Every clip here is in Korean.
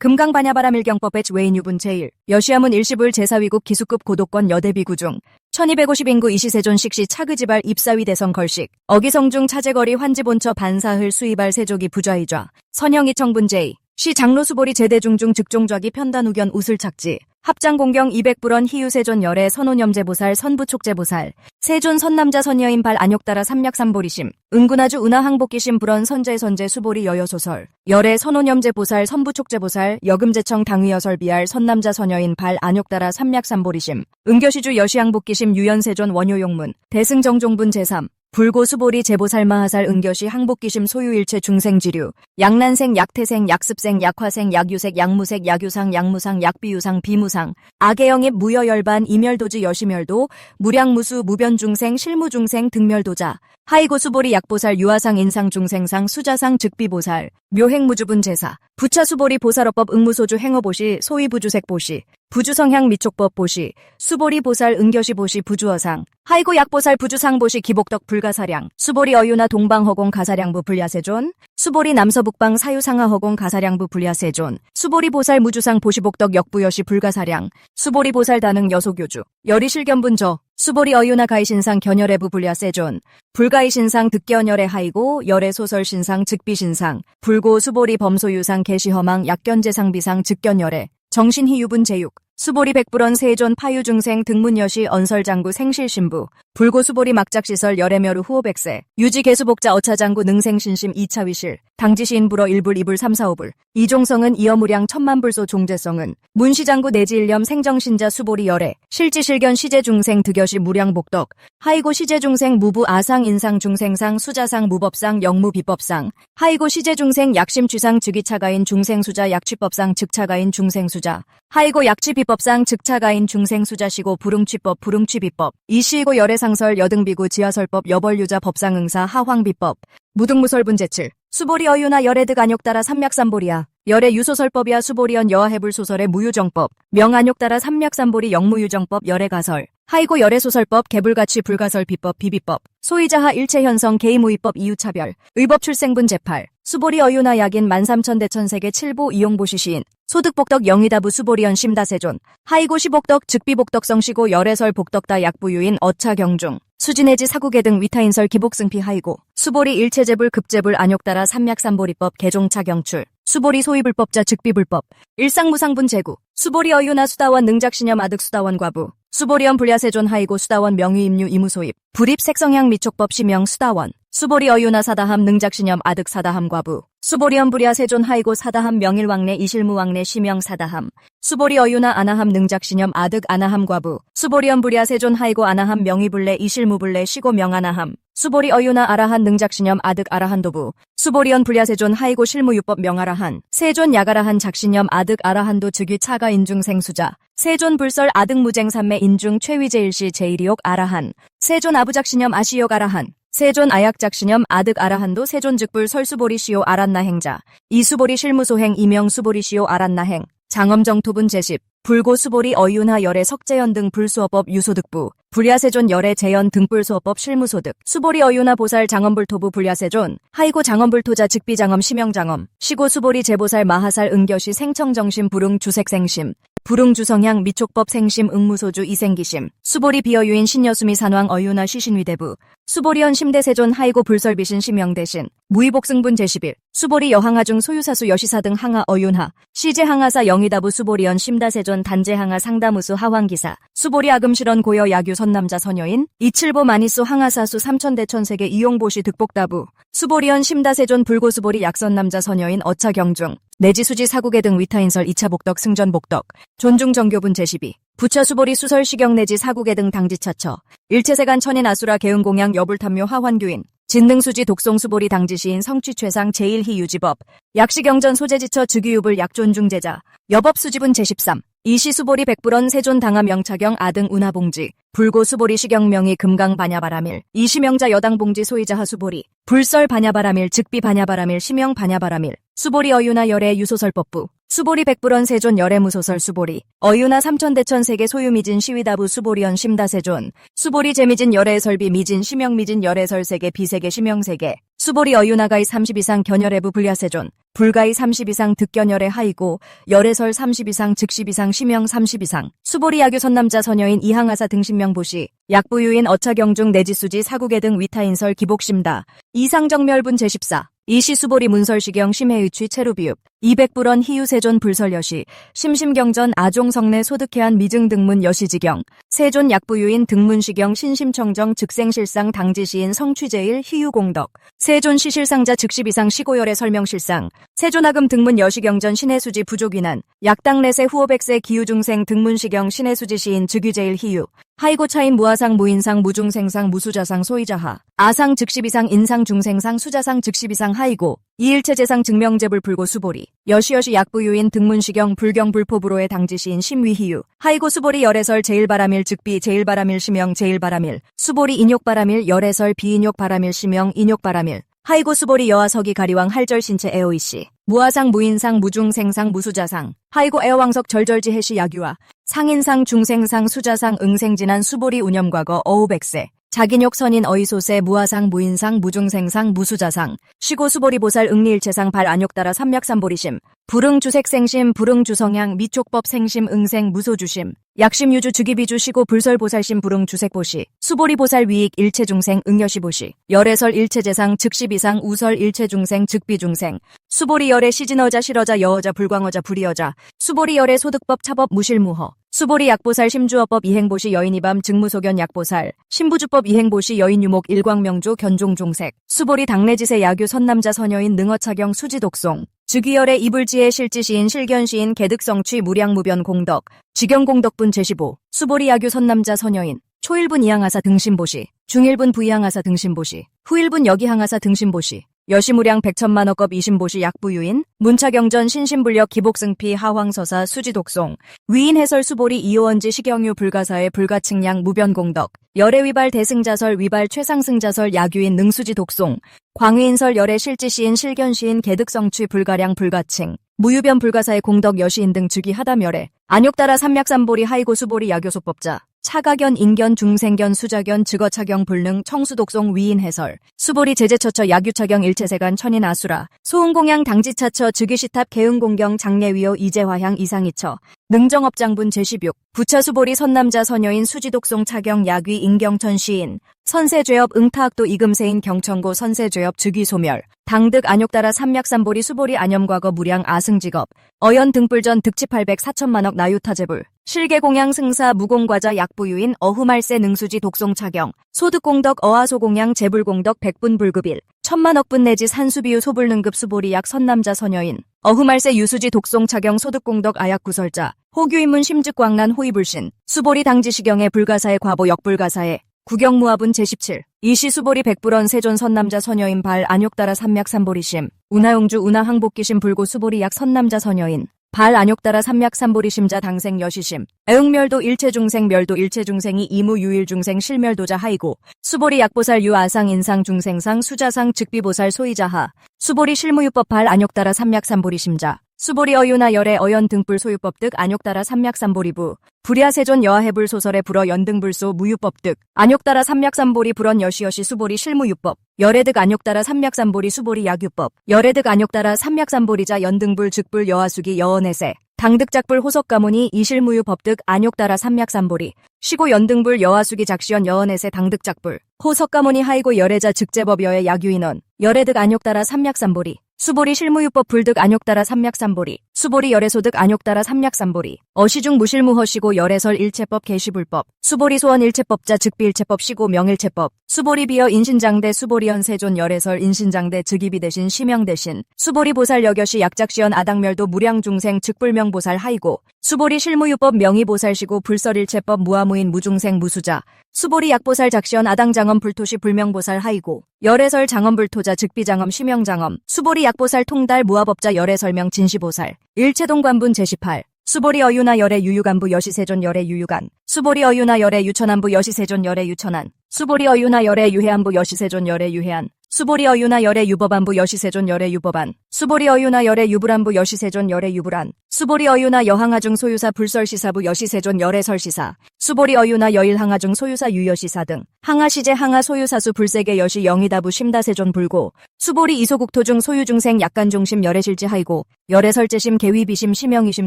금강반야바람 일경법 의 외인 유분 제1 여시아문 일시불 제사위국 기수급 고도권 여대비구 중 1250 인구 이시세존 식 시 차그지발 입사위 대성 걸식 어기성중 차제거리 환지본처 반사흘 수이발 세족이 부좌이좌 선영이 청분제이 시 장로수보리 제대중중 즉종좌기 편단우견 우슬착지 합장공경 200불원 희유세존 열애 선호염제보살 선부촉제보살. 세존 선남자 선여인 발 안욕따라 삼약삼보리심. 은군아주 은하항복기심 불원 선제 선제 수보리 여여소설. 열애 선호염제보살 선부촉제보살 여금제청 당위여설비알 선남자 선여인 발 안욕따라 삼약삼보리심. 은교시주 여시항복기심 유연세존 원효용문. 대승정종분 제3 불고수보리 제보살마하살 은교시 항복기심 소유일체 중생지류 양난생 약태생 약습생 약화생 약유색 약무색 약유상 약무상 약비유상 비무상 악의영입 무여열반 이멸도지 여시멸도 무량무수 무변중생 실무중생 등멸도자 하이고수보리 약보살 유아상 인상중생상 수자상 즉비보살 묘행무주분 제사 부차수보리 보살어법 응무소주 행어보시 소위부주색보시 부주성향 미촉법 보시 수보리 보살 은교시 보시 부주어상 하이고 약보살 부주상 보시 기복덕 불가사량 수보리 어유나 동방허공 가사량부 불야세존 수보리 남서북방 사유상하허공 가사량부 불야세존 수보리 보살 무주상 보시복덕 역부여시 불가사량 수보리 보살 다능 여소교주 열이실견분저 수보리 어유나 가이신상 견열해부 불야세존 불가이신상 득견열의 하이고 열의 소설신상 즉비신상 불고 수보리 범소유상 개시허망 약견재상비상 즉견열의 정신희 유분 제육 수보리 백불원 세존 파유 중생 등문여시 언설장구 생실신부 불고 수보리 막작시설 열애멸우 후호백세 유지 개수복자 어차장구 능생신심 이차위실 당지시인 불어 일불 이불 삼사오불 이종성은 이어무량 천만불소 종재성은 문시장구 내지일념 생정신자 수보리 열애 실지실견 시제중생 득여시 무량복덕 하이고 시제중생 무부 아상 인상 중생상 수자상 무법상 영무비법상 하이고 시제중생 약심취상 즉위차가인 중생수자 약취법상 즉차가인 중생수자 하이고 약취비법상 즉차가인 중생수자시고 불응취법 불응취비법 이시이고 열애상설 여등비구 지하설법 여벌유자 법상응사 하황비법 무등무설분제칠 수보리 어유나 열애득 안욕 따라 삼맥삼보리야 열애 유소설법이야 수보리언 여하해불 소설의 무유정법 명안욕 따라 삼맥삼보리 영무유정법 열애가설 하이고 열애소설법 개불가치 불가설 비법 비비법 소이자하 일체현성 개의무의법 이유차별 의법 출생분 제팔 수보리 어유나 약인 만삼천대천세계 칠보 이용보시 시인 소득복덕 영의다부 수보리언 심다세존 하이고 시복덕 즉비복덕성시고 열애설 복덕다 약부유인 어차경중 수진해지 사국계 등 위타인설 기복승피 하이고 수보리 일체제불 급제불 안욕따라 삼약삼보리법 개종차 경출 수보리 소위불법자 즉비불법 일상무상분 제구 수보리 어유나 수다원 능작신염 아득 수다원 과부 수보리언 불야세존 하이고 수다원 명의임류 이무소입 불입 색성향 미촉법 시명 수다원 수보리 어유나 사다함 능작신염 아득 사다함 과부 수보리언 불야세존 하이고 사다함 명일왕래 이실무왕래 시명 사다함 수보리 어유나 아나함 능작신염 아득 아나함 과부 수보리언 불야세존 하이고 아나함 명의불래 이실무불래 시고 명아나함 수보리 어유나 아라한 능작신염 아득 아라한 도부 수보리언 불야세존 하이고 실무유법 명아라한 세존 야가라한 작신염 아득 아라한도 즉위 차가 인중 생수자 세존 불설 아득 무쟁삼매 인중 최위제일시 제일이옥 아라한 세존 아부작신염 아시욕 아라한 세존 아약작신염 아득 아라한도 세존즉불 설수보리시오 아란나행자 이수보리 실무소행 이명수보리시오 아란나행 장엄정토분 제십 불고수보리 어유나 열애 석재연 등 불수어법 유소득부 불야세존 열애 재연 등불수어법 실무소득 수보리 어유나 보살 장엄불토부 불야세존 하이고 장엄불토자 즉비장엄 심영장엄 시고수보리 제보살 마하살 은겨시 생청정심 불응 주색생심 불응주성향 미촉법 생심 응무소주 이생기심 수보리 비어유인 신여수미 산왕 어유나 시신위대부 수보리언 심대세존 하이고 불설비신 심영대신 무의복승분 제11 수보리 여항하중 소유사수 여시사 등 항하 어윤하 시제항하사 영의다부 수보리언 심다세존 단제항하 상다무수 하왕기사 수보리 아금실언 고여 야규 선남자 선여인 이칠보 마니수 항하사수 삼천대천세계 이용보시 득복다부 수보리언 심다세존 불고수보리 약선남자 선여인 어차경중 내지수지 사국의 등 위타인설 2차 복덕 승전 복덕 존중 정교분 제12 부처 수보리 수설 시경 내지 사국의 등 당지차처 일체세간 천인 아수라 개은공양 여불탐묘 하환규인 진능수지 독송수보리 당지시인 성취최상 제1희 유지법 약시경전 소재지처 즉위유불 약존중제자 여법수지분 제13 이시수보리 백불원 세존 당함 영차경 아등 운하봉지 불고수보리 시경명이 금강 반야바라밀 이시명자 여당봉지 소이자 하수보리 불설 반야바라밀 즉비 반야바라밀 시명 반야바라밀 수보리 어유나 열애 유소설법부 수보리 백불원 세존 열애무소설 수보리 어유나 삼천대천 세계 소유미진 시위다부 수보리언 심다세존 수보리 재미진 열애설비 미진 시명미진 열애설 세계 비세계 시명세계 수보리 어유나가이 30 이상 견열애부 불야세존 불가이 30 이상 득견열의 하이고 열애설 30 이상 즉십 이상 시명 30 이상 수보리 야규 선남자 선여인 이항하사 등신명 보시 약부유인 어차경중 내지수지 사국의 등 위타인설 기복심다. 이상정멸분 제14 이시수보리 문설시경 심해의취 체루비읍 200불원 희유세존 불설여시 심심경전 아종성내 소득해한 미증 등문 여시지경 세존 약부유인 등문시경 신심청정 즉생실상 당지시인 성취제일 희유공덕 세존 시실상자 즉십 이상 시고열의 설명실상 세존하금 등문 여시경전 신해수지 부족위난 약당내세 후오백세 기유중생 등문시경 신해수지 시인 즉위제일 희유 하이고 차인 무아상 무인상 무중생상 무수자상 소이자하 아상 즉십 이상 인상 중생상 수자상 즉십 이상 하이고 이일체 재상 증명제불 불고 수보리 여시여시 약부유인 등문시경 불경 불포부로의 당지시인 심위희유 하이고 수보리 열애설 제일바람일 즉비 제일바람일 시명 제일바람일 수보리 인욕바람일 열애설 비인욕바람일 시명 인욕바람일 하이고 수보리 여하석이 가리왕 할절신체 에오이씨 무아상 무인상 무중생상 무수자상 하이고 에어왕석 절절지 해시 야규와 상인상 중생상 수자상 응생진한 수보리 운염과거 어우백세 자기욕 선인 어이소세 무아상 무인상 무중생상 무수자상 시고 수보리 보살 응리일체상 발안욕 따라 삼약삼보리심 불응주색생심 불응주성향 미촉법 생심 응생 무소주심 약심유주 주기비주 시고 불설보살심 불응주색보시 수보리보살 위익 일체중생 응여시보시 열애설 일체재상 즉시비상 우설 일체중생 즉비중생 수보리 열애 시진어자 실어자 여어자 불광어자 불이어자 수보리 열애 소득법 차법 무실무허 수보리 약보살 심주어법 이행보시 여인이밤 증무소견 약보살 신부주법 이행보시 여인유목 일광명조 견종종색 수보리 당내지세 야규 선남자 선여인 능어차경 수지독송 즉위열의 이불지의 실지시인 실견시인 개득성취 무량무변 공덕 직영공덕분 제15 수보리 야규 선남자 선여인 초일분 이항하사 등신보시 중일분 부이항하사 등신보시 후일분 여기항하사 등신보시 여시무량 백천만억업 이신보시 약부유인 문차경전 신신불력 기복승피 하황서사 수지독송 위인해설 수보리 이호원지 시경유 불가사의 불가칭량 무변공덕 열애위발 대승자설 위발 최상승자설 야규인 능수지 독송 광의인설 열애 실지시인 실견시인 개득성취 불가량 불가칭 무유변 불가사의 공덕 여시인 등 즉위 하담열애 안욕따라 삼약삼보리 하이고 수보리 야교소법자 차가견 인견 중생견 수자견 즉어차경 불능 청수독송 위인 해설 수보리 제재처처 야규차경 일체세간 천인 아수라 소흥공양 당지차처 즉위시탑 개흥공경 장례위호 이재화향 이상이처 능정업장분 제16 부차수보리 선남자 선여인 수지독송 차경 야귀 인경천 시인 선세죄업 응타학도 이금세인 경천고 선세죄업 즉위소멸 당득 안욕따라 삼약삼보리 수보리 안염과거 무량 아승직업 어연 등불전 득치 800 4천만억 나유타제불 실계공양 승사 무공과자 약부유인 어후말세 능수지 독송 차경 소득공덕 어하소공양 재불공덕 백분불급일 천만억분 내지 산수비유 소불능급 수보리 약 선남자 선여인 어후말세 유수지 독송차경 소득공덕 아약 구설자 호규인문 심즉광난 호위불신 수보리 당지시경의 불가사의 과보 역불가사의 구경무합은 제17 이시 수보리 백불원 세존 선남자 선여인 발 안욕따라 삼맥삼보리심 운하용주 운하항복기심 불고 수보리 약 선남자 선여인 발 안욕따라 삼맥삼보리심자 당생 여시심. 애응멸도 일체중생 멸도 일체중생이 이무 유일중생 실멸도자 하이고 수보리 약보살 유아상 인상 중생상 수자상 즉비보살 소이자하. 수보리 실무유법 발 안욕따라 삼맥삼보리심자 수보리 어유나 열애 어연 등불 소유법 득 안욕따라 삼맥삼보리부 불야세존 여하해불 소설의 불어 연등불소 무유법 득 안욕따라 삼맥삼보리 불원 여시여시 수보리 실무유법 열애득 안욕따라 삼맥삼보리 수보리 약유법 열애득 안욕따라 삼맥삼보리자 연등불 즉불 여하수기 여언해세 당득작불 호석가문이 이실무유 법득 안욕따라 삼맥삼보리 시고 연등불 여하수기 작시연 여언해세 당득작불 호석가문이 하이고 열애자 즉제법 여의 약유인원 열애득 안욕따라 삼맥삼보리 수보리 실무유법 불득 안욕 따라 삼맥삼보리 수보리 열애소득 안욕 따라 삼맥삼보리 어시중 무실무허시고 열애설 일체법 개시불법 수보리 소원 일체법자 즉비 일체법 시고 명일체법 수보리 비어 인신장대 수보리 연세존 열애설 인신장대 즉위비 대신 시명 대신 수보리 보살 여겨시 약작시연 아당멸도 무량중생 즉불명보살 하이고 수보리 실무유법 명의보살시고 불설일체법 무아무인 무중생 무수자 수보리 약보살 작시연 아당장엄 불토시 불명보살 하이고 열애설 장엄 불토자 즉비장엄 시명장엄 수보리 약보살 통달 무아법자 열애설명 진시보살 일체동관분 제18 수보리 어유나 열애 유유간부 여시세존 열애 유유간 수보리 어유나 열애 유천안부 여시세존 열애 유천안 수보리 어유나 열애 유해안부 여시세존 열애 유해안 수보리 어유나 열의 유법안부 여시세존 열의 유법안 수보리 어유나 열의 유불안부 여시세존 열의 유불안. 수보리 어유나 여항하중 소유사 불설시사부 여시세존 열의 설시사. 수보리 어유나 여일항하중 소유사 유여시사 등. 항하시제 항하 소유사수 불세계 여시 영이다부 심다세존 불고. 수보리 이소국토중 소유중생 약간중심 열애실지 하이고. 열애설제심 개위비심 심영이심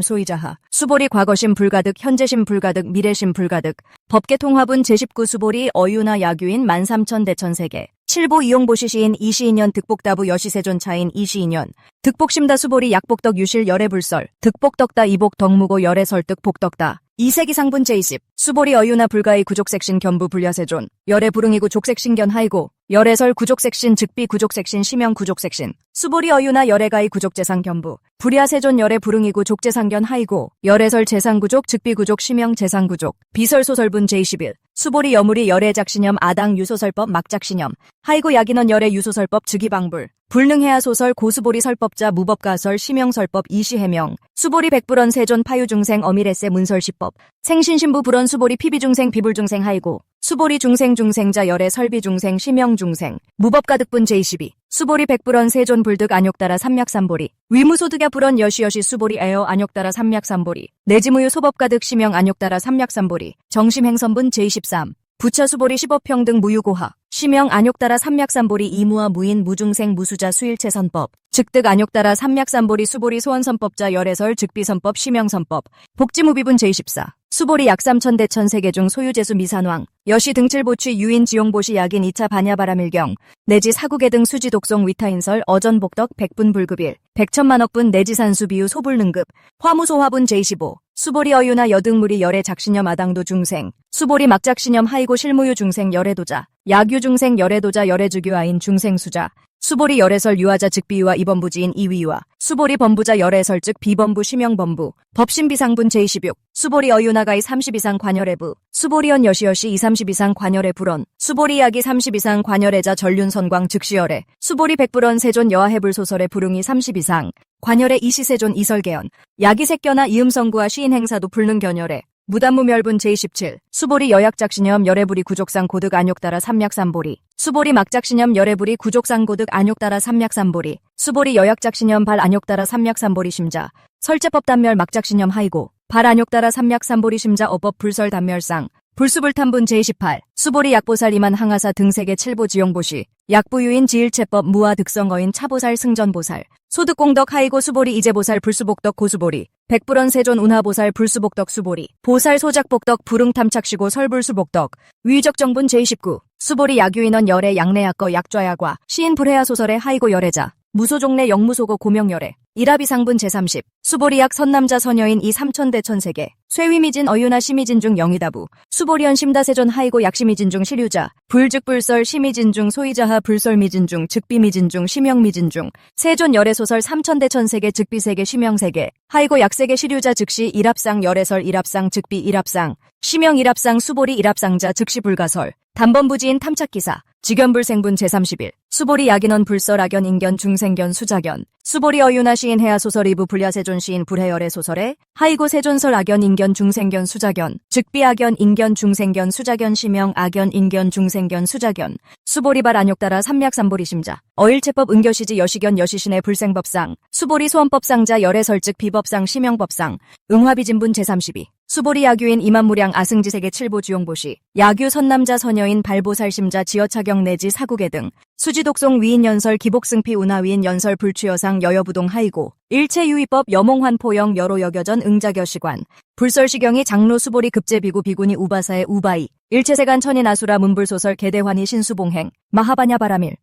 소이자하. 수보리 과거심 불가득 현재심 불가득 미래심 불가득. 법계통합은 제19 수보리 어유나 야규인 13,000 대천세계 7보 이용보시 시인 이시인년 득복다부 여시세존 차인 이시인년 득복심다 수보리 약복덕 유실 열애불설 득복덕다 이복 덕무고 열애설득 복덕다 이세기 상분 제20 수보리 어유나 불가의 구족색신 견부 불야세존 열애 불응이구 족색신견 하이고 열애설 구족색신 즉비 구족색신 심형 구족색신 수보리 어유나 열애가의 구족재상 견부 불야세존 열애 불응이구 족재상견 하이고 열애설 재상구족 즉비구족 심형 재상구족 비설소설분 제21 수보리 여물이 열애작신염 아당 유소설법 막작신염 하이고 야기넌 열애 유소설법 즉위방불 불능해야 소설 고수보리 설법자 무법가설 심형설법 이시해명 수보리 백불원 세존 파유중생 어미레세 문설시법 생신신부 불원 수보리 피비중생 비불중생 하이고 수보리 중생 중생자 열애 설비중생 심형중생 무법가득분 제22 수보리 백불원 세존 불득 안욕따라 삼약삼보리 위무소득야 불원 여시여시 수보리 에어 안욕따라 삼약삼보리 내지무유 소법가득 심형 안욕따라 삼약삼보리 정심행선분 제23 부차수보리 시법평등 무유고하 심형 안욕따라 삼약삼보리 이무와 무인 무중생 무수자 수일체선법 즉득 안욕따라 삼약삼보리 수보리 소원선법자 열애설 즉비선법 심형선법 복지무비분 제24 수보리 약삼천대천 세계 중 소유재수 미산왕 여시 등칠보취 유인 지용보시 약인 2차 반야바라밀경 내지 사국의 등 수지 독송 위타인설 어전복덕 백분불급일 백천만억분 내지 산수 비유 소불능급 화무소화분 제25 수보리 어유나 여등물이 열애 작신염 아당도 중생 수보리 막작신염 하이고 실무유 중생 열애도자 약유 중생 열애도자 열애주교아인 중생수자 수보리 열애설 유아자 즉 비유와 이번부지인 이위유와 수보리 범부자 열애설 즉 비범부 심형범부 법신비상분 제26 수보리 어유나가이 30 이상 관열애부 수보리연 여시여시 2 30 이상 관열애 불원 수보리 약이 30 이상 관열애자 전륜선광 즉시열애 수보리 백불원 세존 여하해불 소설의 불응이 30 이상 관열애 이시세존 이설계연 야기색견화 이음성구와 시인행사도 불능 견열애 무단무멸분 제27 수보리 여약작신염 열애부리 구족상 고득 안욕 따라 삼약삼보리 수보리 막작신염 열애부리 구족상 고득 안욕 따라 삼약삼보리 수보리 여약작신염 발 안욕 따라 삼약삼보리 심자 설제법 단멸 막작신염 하이고 발 안욕 따라 삼약삼보리 심자 어법 불설 단멸상 불수불탄분 제28 수보리 약보살 이만 항하사 등세계 칠보 지용보시 약부유인 지일체법 무아 득성어인 차보살 승전보살 소득공덕 하이고 수보리 이제보살 불수복덕 고수보리 백불원 세존 운하보살 불수복덕 수보리 보살 소작복덕 불응탐착시고 설불수복덕 위적정분 제29 수보리 약유인원 열애 양내약거 약좌야과 시인 불해야 소설의 하이고 열애자 무소종래 영무소고 고명열애 이라비 상분 제30 수보리약 선남자 선여인 이 삼천대천 세계 쇠위미진 어유나 시미진 중 영이다부 수보리연 심다세존 하이고 약시미진 중 시류자 불즉불설 시미진 중 소이자하 불설미진 중 즉비미진 중 심영미진 중 세존 열애소설 삼천대천 세계 즉비세계 심영세계 하이고 약세계 시류자 즉시 일합상 열애설 일합상 즉비 일합상 심영 일합상 수보리 일합상자 즉시 불가설 단번부지인 탐착기사 직연불 생분 제31 수보리 약인원 불설 악연 인견 중생견 수자견 수보리 어유나 시인 해야 소설 이부 불야 세존 시인 불해열의 소설에 하이고 세존설 악연 인견 중생견 수자견 즉비 악연 인견 중생견 수자견 시명 악연 인견 중생견 수자견 수보리발 안욕따라 삼약삼보리 심자 어일체법 은교시지 여시견 여시신의 불생법상 수보리 소원법상자 열애설즉 비법상 시명법상 응화비진분 제32 수보리 야규인 이만무량 아승지세계 칠보 주용보시 야규 선남자 선여인 발보살심자 지어차경 내지 사국의 등 수지독송 위인 연설 기복승피 운하위인 연설 불추여상 여여부동 하이고 일체유의법 여몽환포영 여로여겨전 응자겨시관 불설시경이 장로 수보리 급제비구 비군이 우바사의 우바이 일체세간 천인 아수라 문불소설 개대환이 신수봉행 마하바냐 바라밀